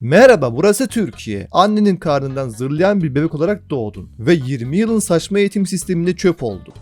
Merhaba burası Türkiye. Annenin karnından zırlayan bir bebek olarak doğdun. Ve 20 yılın saçma eğitim sisteminde çöp oldu.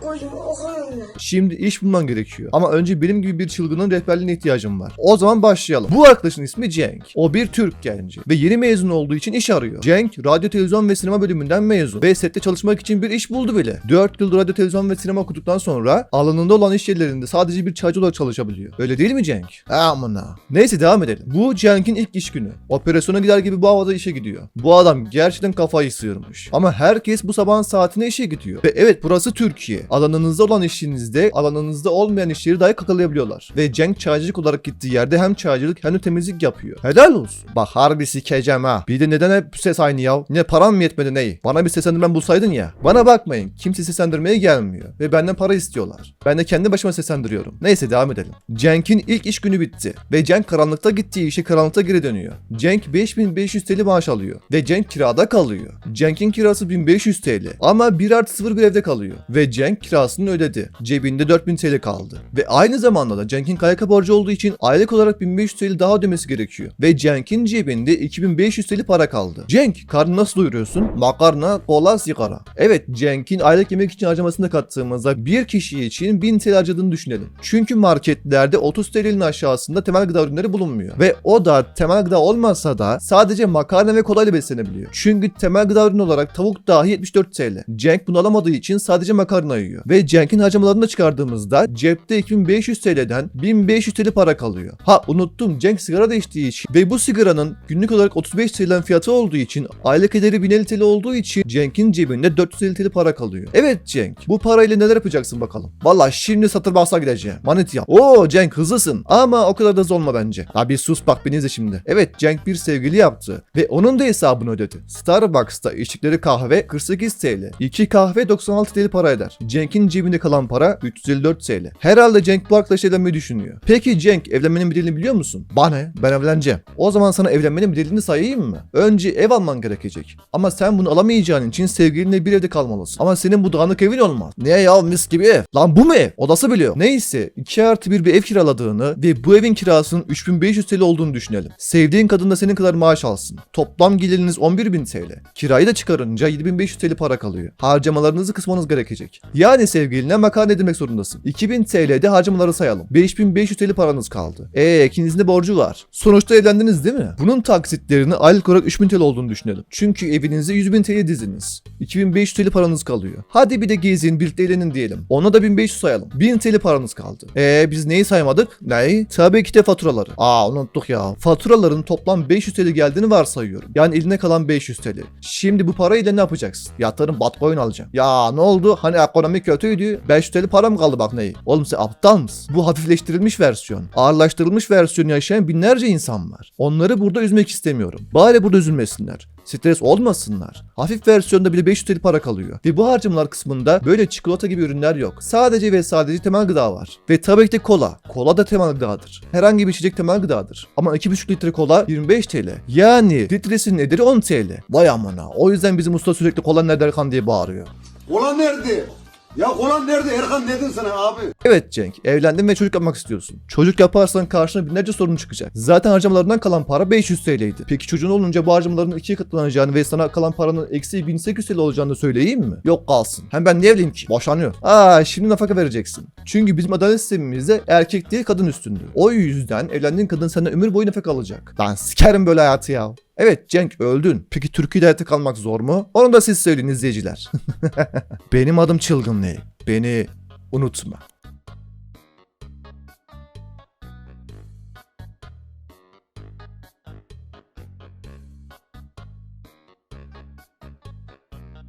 Koyayım okulunu. Şimdi iş bulman gerekiyor. Ama önce benim gibi bir çılgının rehberliğine ihtiyacım var. O zaman başlayalım. Bu arkadaşın ismi Cenk. O bir Türk genci. Ve yeni mezun olduğu için iş arıyor. Cenk, radyo, televizyon ve sinema bölümünden mezun. Ve sette çalışmak için bir iş buldu bile. 4 yıl radyo, televizyon ve sinema okuduktan sonra alanında olan iş yerlerinde sadece bir çaycı olarak çalışabiliyor. Öyle değil mi Cenk? Amına. Neyse devam edelim. Bu Cenk'in ilk iş günü. Operasyona gider gibi bu havada işe gidiyor. Bu adam gerçekten kafayı sıyırmış. Ama herkes bu sabahın saatine işe gidiyor. Ve evet burası Türkiye. Alanınızda olan işinizde alanınızda olmayan işleri dahi kakalayabiliyorlar. Ve Cenk çaycılık olarak gittiği yerde hem çaycılık hem de temizlik yapıyor. Helal olsun. Bak harbi sikeceğim ha. Bir de neden hep ses aynı ya? Yine param mı yetmedi neyi? Bana bir seslendirmen bulsaydın ya. Bana bakmayın. Kimse seslendirmeye gelmiyor. Ve benden para istiyorlar. Ben de kendi başıma seslendiriyorum. Neyse devam edelim. Cenk'in ilk iş günü bitti. Ve Cenk karanlıkta gittiği işe karanlıkta geri dönüyor. Cenk 5500 TL maaş alıyor. Ve Cenk kirada kalıyor. Cenk'in kirası 1500 TL. Ama 1 artı 0 bir evde kalıyor. Ve Cenk kirasını ödedi. Cebinde 4000 TL kaldı. Ve aynı zamanda da Cenk'in KYK borcu olduğu için aylık olarak 1500 TL daha ödemesi gerekiyor. Ve Cenk'in cebinde 2500 TL para kaldı. Cenk karnını nasıl doyuruyorsun? Makarna, kola, sigara. Evet Cenk'in aylık yemek için harcamasını da kattığımızda bir kişi için 1000 TL harcadığını düşünelim. Çünkü marketlerde 30 TL'nin aşağısında temel gıda ürünleri bulunmuyor. Ve o da temel gıda olmasa da sadece makarna ve kolayla beslenebiliyor. Çünkü temel gıda ürünü olarak tavuk dahi 74 TL. Cenk bunu alamadığı için sadece makarna yiyor. Ve Cenk'in harcamalarını da çıkardığımızda cepte 2500 TL'den 1500 TL para kalıyor. Ha unuttum Cenk sigara da içtiği için ve bu sigaranın günlük olarak 35 TL'den fiyatı olduğu için aylık ederi 1050 TL olduğu için Cenk'in cebinde 450 TL para kalıyor. Evet Cenk bu parayla neler yapacaksın bakalım. Valla şimdi satır basa gideceğim. Manit yap. Oo Cenk hızlısın ama o kadar da hızlı olma bence. Ya bir sus bak beni izle şimdi. Evet Cenk bir sevgili yaptı ve onun da hesabını ödedi. Starbucks'ta içtikleri kahve 48 TL. 2 kahve 96 TL para eder. Cenk'in cebinde kalan para 354 TL. Herhalde Cenk bu arkadaşla evlenmeyi düşünüyor. Peki Cenk evlenmenin bedelini biliyor musun? Bana? Ben evleneceğim. O zaman sana evlenmenin bedelini sayayım mı? Önce ev alman gerekecek. Ama sen bunu alamayacağın için sevgilinle bir evde kalmalısın. Ama senin bu dağınık evin olmaz. Ne ya mis gibi ev. Lan bu mu ev? Odası biliyor. Neyse 2 artı 1 bir ev kiraladığını ve bu evin kirasının 3500 TL olduğunu düşünelim. Sevdiğin kadın da senin kadar maaş alsın. Toplam geliriniz 11.000 TL. Kirayı da çıkarınca 7500 TL para kalıyor. Harcamalarınızı kısmanız gerekecek. Yani sevgiline makarna edilmek zorundasın. 2000 TL'de harcamaları sayalım. 5500 TL paranız kaldı. Eee ikinizin de borcu var. Sonuçta evlendiniz değil mi? Bunun taksitlerini aylık olarak 3000 TL olduğunu düşünelim. Çünkü evinize 100.000 TL diziniz. 2500 TL paranız kalıyor. Hadi bir de gezin birlikte eğlenin diyelim. Ona da 1500 sayalım. 1000 TL paranız kaldı. Eee biz neyi saymadık? Neyi? Tabii ki de faturaları. Aa unuttuk ya. Faturaların toplam 500 TL geldiğini varsayıyorum. Yani eline kalan 500 TL. Şimdi bu parayla ne yapacaksın? Yatırım Batcoin alacağım. Ya ne oldu? Hani ekonomi kötüydü. 500 TL para mı kaldı bak neyi? Oğlum sen aptal mısın? Bu hafifleştirilmiş versiyon. Ağırlaştırılmış versiyon yaşayan binlerce insan var. Onları burada üzmek istemiyorum. Bari burada üzülmesinler. Stres olmasınlar. Hafif versiyonda bile 500 TL para kalıyor. Ve bu harcamalar kısmında böyle çikolata gibi ürünler yok. Sadece ve sadece temel gıda var. Ve tabii ki de kola. Kola da temel gıdadır. Herhangi bir içecek temel gıdadır. Ama 2,5 litre kola 25 TL. Yani litresinin ederi 10 TL. Vay amına. O yüzden bizim usta sürekli kola nerede Erkan diye bağırıyor. Kolan nerede? Ya kolan nerede? Erkan dedin sana abi. Evet Cenk, evlendin ve çocuk yapmak istiyorsun. Çocuk yaparsan karşına binlerce sorun çıkacak. Zaten harcamalarından kalan para 500 TL'ydi. Peki çocuğun olunca bu harcamaların ikiye katlanacağını ve sana kalan paranın eksi 1800 TL olacağını söyleyeyim mi? Yok kalsın. Hem ben niye evliyim ki? Boşanıyor. Aa şimdi nafaka vereceksin. Çünkü bizim adalet sistemimizde erkek değil kadın üstündür. O yüzden evlendiğin kadın senden ömür boyu nafaka alacak. Ben sikerim böyle hayatı ya. Evet Cenk öldün. Peki Türkiye'de hayatta kalmak zor mu? Onu da siz söyleyin izleyiciler. Benim adım Çılgın Ney. Beni unutma.